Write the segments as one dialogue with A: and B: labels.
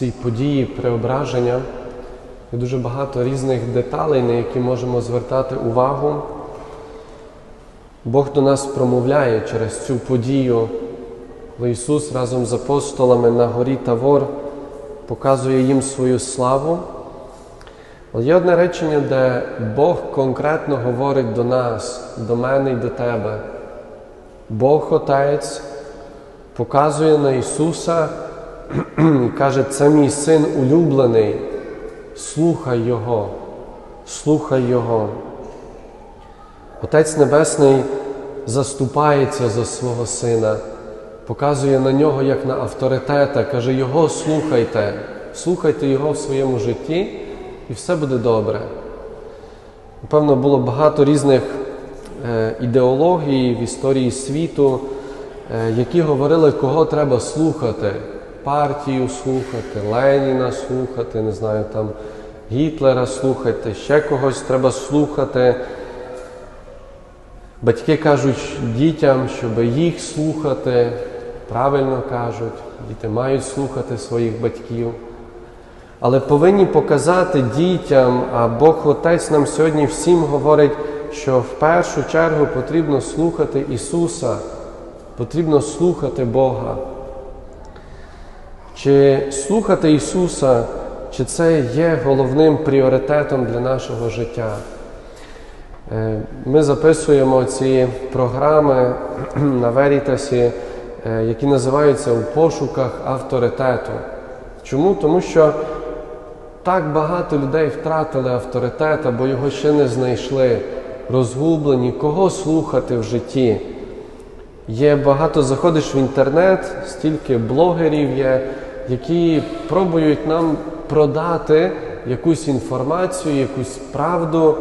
A: цій події преображення. Є дуже багато різних деталей, на які можемо звертати увагу. Бог до нас промовляє через цю подію, коли Ісус разом з апостолами на горі Тавор показує їм свою славу. Але є одне речення, де Бог конкретно говорить до нас, до мене і до тебе. Бог Отець показує на Ісуса каже, це мій син улюблений, слухай Його, слухай Його. Отець Небесний заступається за свого сина, показує на нього як на авторитета, каже, Його слухайте, слухайте Його в своєму житті, і все буде добре. Напевно, було багато різних е, ідеологій в історії світу, е, які говорили, кого треба слухати. Партію слухати, Леніна слухати, не знаю, там Гітлера слухати, ще когось треба слухати. Батьки кажуть дітям, щоб їх слухати, правильно кажуть, діти мають слухати своїх батьків. Але повинні показати дітям, а Бог Отець нам сьогодні всім говорить, що в першу чергу потрібно слухати Ісуса, потрібно слухати Бога. Чи слухати Ісуса, чи це є головним пріоритетом для нашого життя? Е, Ми записуємо ці програми на Верітасі, е, які називаються у пошуках авторитету. Чому? Тому що так багато людей втратили авторитет, або його ще не знайшли, розгублені, кого слухати в житті. Є багато, заходиш в інтернет, стільки блогерів є, які пробують нам продати якусь інформацію, якусь правду,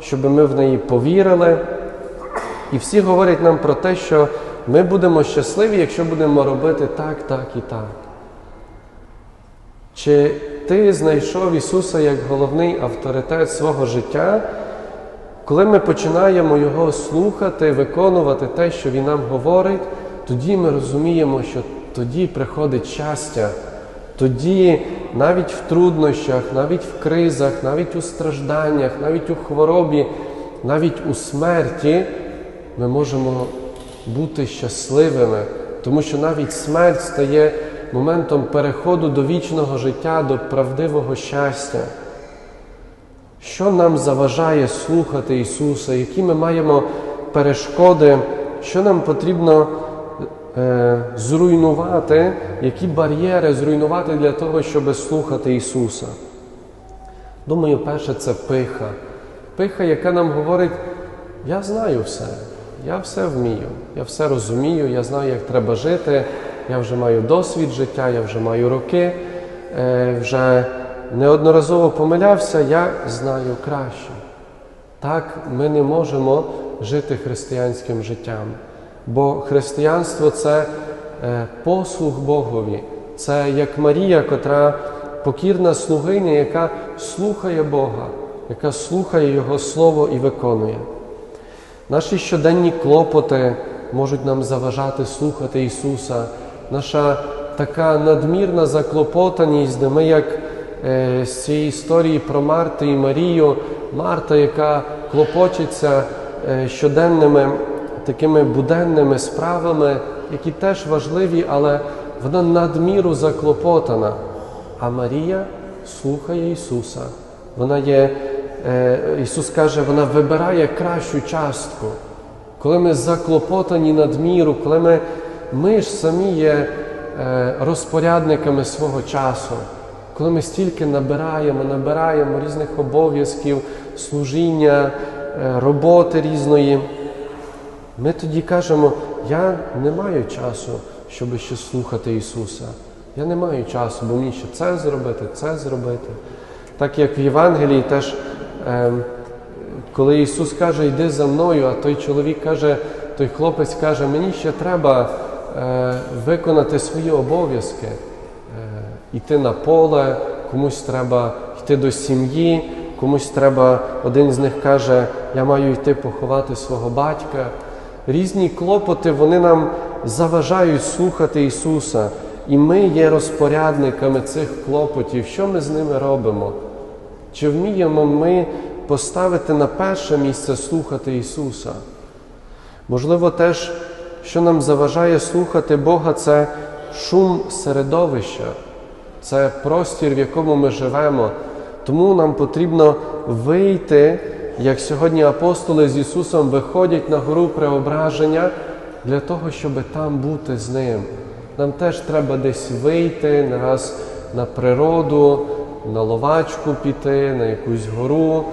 A: щоб ми в неї повірили. І всі говорять нам про те, що ми будемо щасливі, якщо будемо робити так, так і так. Чи ти знайшов Ісуса як головний авторитет свого життя, коли ми починаємо Його слухати, виконувати те, що Він нам говорить, тоді ми розуміємо, що тоді приходить щастя. Тоді навіть в труднощах, навіть в кризах, навіть у стражданнях, навіть у хворобі, навіть у смерті ми можемо бути щасливими, тому що навіть смерть стає моментом переходу до вічного життя, до правдивого щастя. Що нам заважає слухати Ісуса, які ми маємо перешкоди, що нам потрібно зруйнувати, які бар'єри зруйнувати для того, щоб слухати Ісуса? Думаю, перше це пиха. Пиха, яка нам говорить, я знаю все, я все вмію, я все розумію, я знаю, як треба жити, я вже маю досвід життя, я вже маю роки, е, вже неодноразово помилявся, я знаю краще. Так ми не можемо жити християнським життям. Бо християнство це е, послуг Богові, це як Марія, котра покірна слугиня, яка слухає Бога, яка слухає Його Слово і виконує. Наші щоденні клопоти можуть нам заважати слухати Ісуса, наша така надмірна заклопотаність, де ми, як е, з цієї історії про Марту і Марію, Марта, яка клопочеться е, щоденними такими буденними справами, які теж важливі, але вона надміру заклопотана. А Марія слухає Ісуса. Вона є, е, Ісус каже, вона вибирає кращу частку. Коли ми заклопотані надміру, коли ми, ми ж самі є е, розпорядниками свого часу, коли ми стільки набираємо, набираємо різних обов'язків, служіння, е, роботи різної, ми тоді кажемо, я не маю часу, щоб ще слухати Ісуса. Я не маю часу, бо мені ще це зробити, це зробити. Так як в Євангелії теж, е, коли Ісус каже, йди за мною, а той чоловік каже, той хлопець каже, мені ще треба е, виконати свої обов'язки, е, йти на поле, комусь треба йти до сім'ї, комусь треба, один з них каже, я маю йти поховати свого батька. Різні клопоти вони нам заважають слухати Ісуса. і ми є розпорядниками цих клопотів. Що ми з ними робимо? Чи вміємо ми поставити на перше місце слухати Ісуса? Можливо, теж, що нам заважає слухати Бога, це шум середовища, це простір, в якому ми живемо. Тому нам потрібно вийти, як сьогодні апостоли з Ісусом виходять на гору преображення для того, щоб там бути з Ним. Нам теж треба десь вийти, не раз на природу, на ловачку піти, на якусь гору,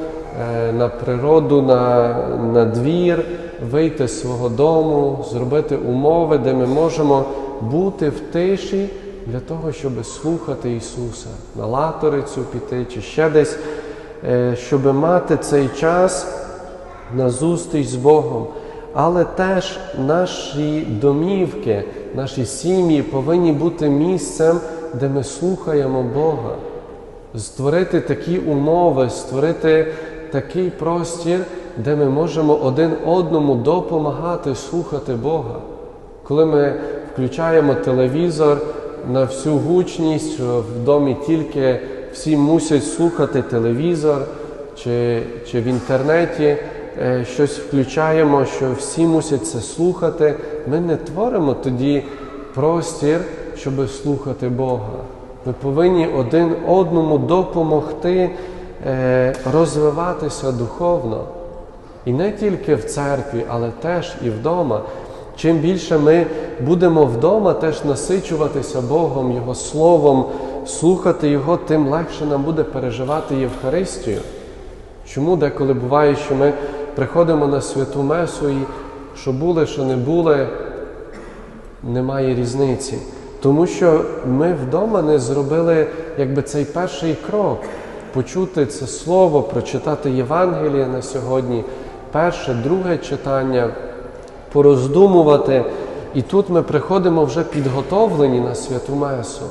A: е, на природу, на, на двір, вийти з свого дому, зробити умови, де ми можемо бути в тиші для того, щоб слухати Ісуса, на латорицю піти чи ще десь, щоб мати цей час на зустріч з Богом. Але теж наші домівки, наші сім'ї повинні бути місцем, де ми слухаємо Бога. Створити такі умови, створити такий простір, де ми можемо один одному допомагати слухати Бога. Коли ми включаємо телевізор на всю гучність, в домі тільки всі мусять слухати телевізор, чи, чи в інтернеті е, щось включаємо, що всі мусять це слухати, ми не творимо тоді простір, щоб слухати Бога. Ми повинні один одному допомогти е, розвиватися духовно. І не тільки в церкві, але теж і вдома. Чим більше ми будемо вдома теж насичуватися Богом, Його Словом, слухати Його, тим легше нам буде переживати Євхаристію. Чому деколи буває, що ми приходимо на святу Месу і що були, що не були, немає різниці. Тому що ми вдома не зробили якби цей перший крок почути це слово, прочитати Євангеліє на сьогодні, перше, друге читання, пороздумувати. І тут ми приходимо вже підготовлені на святу Месу.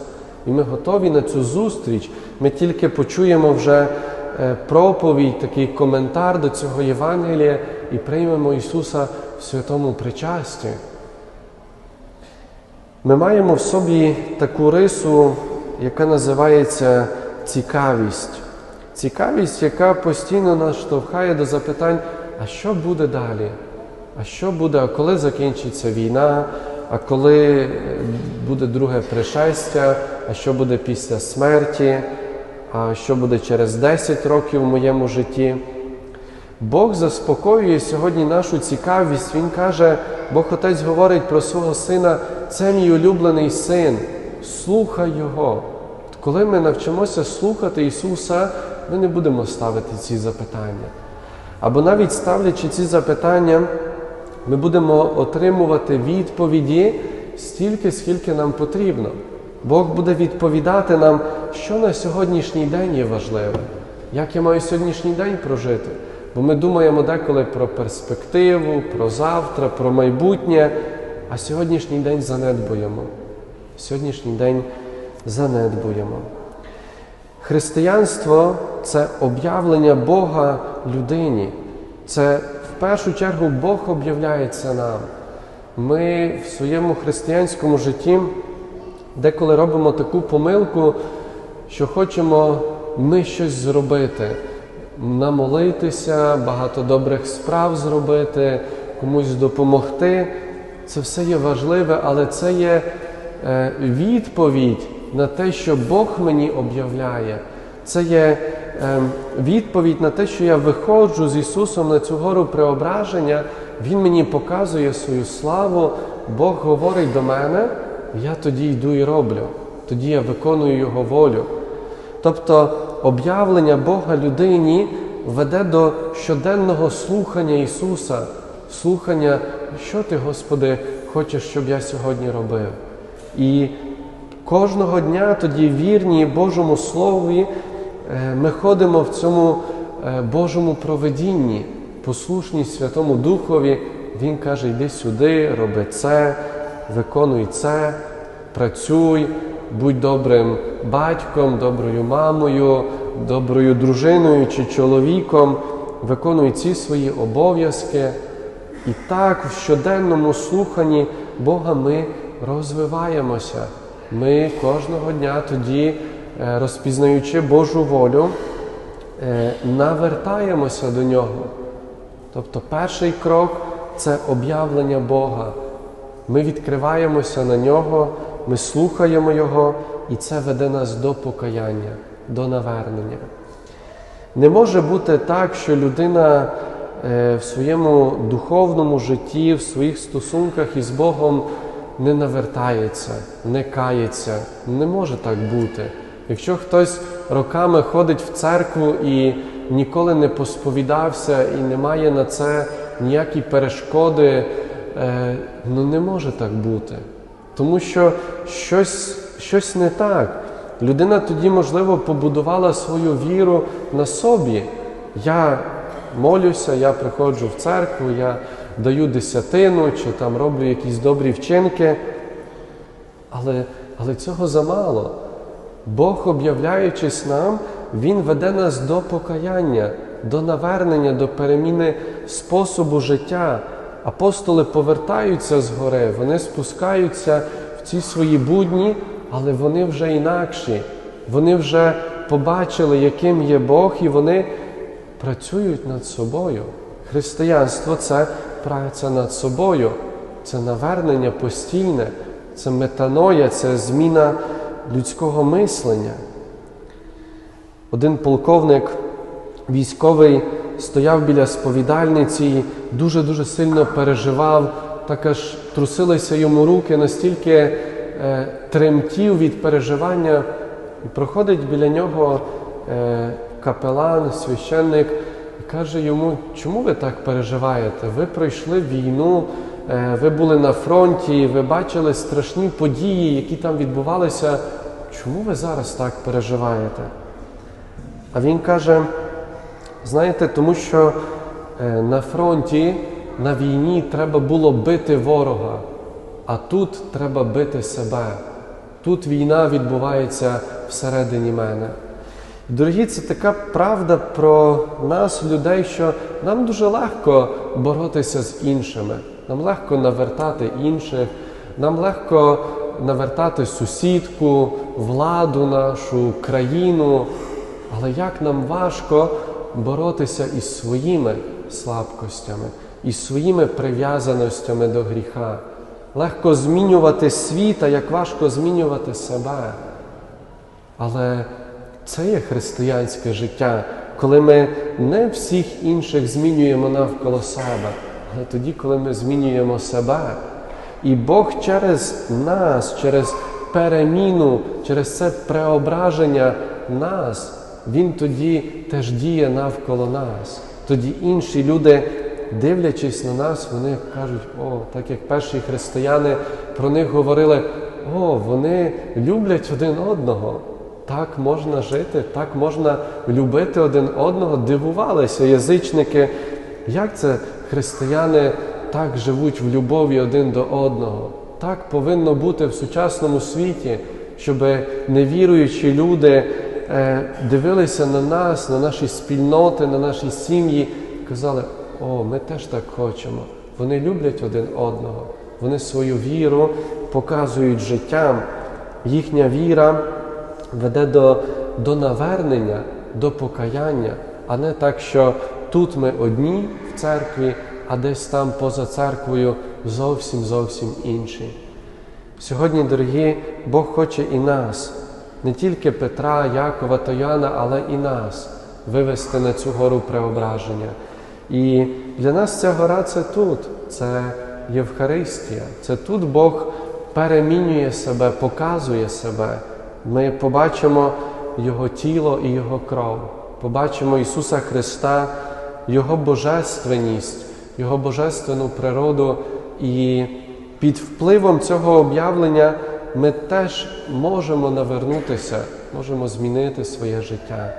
A: І ми готові на цю зустріч. Ми тільки почуємо вже е, проповідь, такий коментар до цього Євангелія і приймемо Ісуса в святому причасті. Ми маємо в собі таку рису, яка називається цікавість. Цікавість, яка постійно нас штовхає до запитань, а що буде далі? А що буде, коли закінчиться війна, а коли буде друге пришестя, а що буде після смерті, а що буде через 10 років в моєму житті? Бог заспокоює сьогодні нашу цікавість. Він каже, Бог Отець говорить про свого сина, це мій улюблений син, слухай Його. Коли ми навчимося слухати Ісуса, ми не будемо ставити ці запитання. Або навіть ставлячи ці запитання, ми будемо отримувати відповіді стільки, скільки нам потрібно. Бог буде відповідати нам, що на сьогоднішній день є важливе, як я маю сьогоднішній день прожити. Бо ми думаємо деколи про перспективу, про завтра, про майбутнє, а сьогоднішній день занедбуємо. Сьогоднішній день занедбуємо. Християнство це об'явлення Бога людині. Це в першу чергу Бог об'являється нам. Ми в своєму християнському житті деколи робимо таку помилку, що хочемо ми щось зробити, намолитися, багато добрих справ зробити, комусь допомогти. Це все є важливе, але це є е, відповідь на те, що Бог мені об'являє. Це є відповідь на те, що я виходжу з Ісусом на цю гору преображення, Він мені показує свою славу, Бог говорить до мене, я тоді йду і роблю, тоді я виконую Його волю. Тобто об'явлення Бога людині веде до щоденного слухання Ісуса, слухання, що Ти, Господи, хочеш, щоб я сьогодні робив. І кожного дня тоді вірні Божому Слові ми ходимо в цьому Божому проведінні, послушні Святому Духові. Він каже, йди сюди, роби це, виконуй це, працюй, будь добрим батьком, доброю мамою, доброю дружиною чи чоловіком, виконуй ці свої обов'язки. І так в щоденному слуханні Бога ми розвиваємося. Ми кожного дня тоді, е, розпізнаючи Божу волю, е, навертаємося до нього. Тобто перший крок це об'явлення Бога. Ми відкриваємося на нього, ми слухаємо Його, і це веде нас до покаяння, до навернення. Не може бути так, що людина е, в своєму духовному житті, в своїх стосунках із Богом не навертається, не кається. Не може так бути. Якщо хтось роками ходить в церкву і ніколи не посповідався і не має на це ніякі перешкоди, е, ну не може так бути. Тому що щось, щось не так. Людина тоді, можливо, побудувала свою віру на собі. Я молюся, я приходжу в церкву, я даю десятину чи там роблю якісь добрі вчинки. Але, але цього замало. Бог, об'являючись нам, Він веде нас до покаяння, до навернення, до переміни способу життя. Апостоли повертаються з гори, вони спускаються в ці свої будні, але вони вже інакші. Вони вже побачили, яким є Бог, і вони працюють над собою. Християнство це праця над собою, це навернення постійне, це метаноя, це зміна людського мислення. Один полковник військовий стояв біля сповідальниці і дуже-дуже сильно переживав, так аж трусилися йому руки, настільки е, тремтів від переживання. І проходить біля нього е, капелан, священник, і каже йому, чому ви так переживаєте? Ви пройшли війну, е, ви були на фронті, ви бачили страшні події, які там відбувалися. Чому ви зараз так переживаєте? А він каже: знаєте, тому що е, на фронті, на війні треба було бити ворога, а тут треба бити себе. Тут війна відбувається всередині мене. Дорогі, це така правда про нас, людей, що нам дуже легко боротися з іншими, нам легко навертати інших, нам легко навертати сусідку, владу нашу, країну. Але як нам важко боротися із своїми слабкостями, із своїми прив'язаностями до гріха. Легко змінювати світ, а як важко змінювати себе. Але це є християнське життя, коли ми не всіх інших змінюємо навколо себе, але тоді, коли ми змінюємо себе. І Бог через нас, через переміну, через це преображення нас, Він тоді теж діє навколо нас. Тоді інші люди, дивлячись на нас, вони кажуть, о, так як перші християни про них говорили, о, вони люблять один одного. Так можна жити, так можна любити один одного. Дивувалися язичники, як це християни так живуть в любові один до одного. Так повинно бути в сучасному світі, щоб невіруючі люди е, дивилися на нас, на наші спільноти, на наші сім'ї і казали, о, ми теж так хочемо. Вони люблять один одного, вони свою віру показують життям. Їхня віра веде до, до навернення, до покаяння, а не так, що тут ми одні в церкві, а десь там поза церквою зовсім зовсім інші. Сьогодні, дорогі, Бог хоче і нас, не тільки Петра, Якова та Яна, але і нас вивести на цю гору преображення. І для нас ця гора це тут, це Євхаристія, це тут Бог перемінює себе, показує себе. Ми побачимо Його тіло і Його кров, побачимо Ісуса Христа, Його божественність, Його божественну природу, і під впливом цього об'явлення ми теж можемо навернутися, можемо змінити своє життя.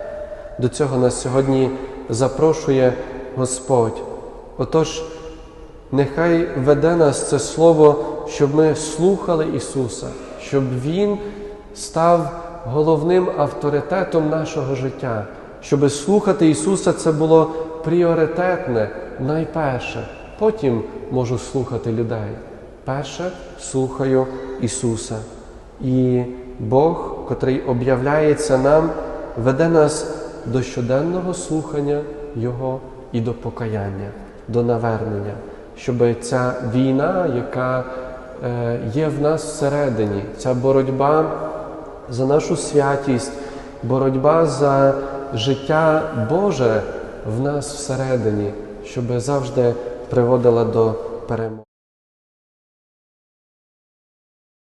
A: До цього нас сьогодні запрошує Господь. Отож, нехай веде нас це Слово, щоб ми слухали Ісуса, щоб Він став головним авторитетом нашого життя, щоб слухати Ісуса це було пріоритетне, найперше. Потім можу слухати людей. Перше слухаю Ісуса. І Бог, котрий об'являється нам, веде нас до щоденного слухання Його і до покаяння, до навернення, щоб ця війна, яка е, є в нас всередині, ця боротьба за нашу святість, боротьба за життя Боже в нас всередині, щоб завжди приводила до перемоги.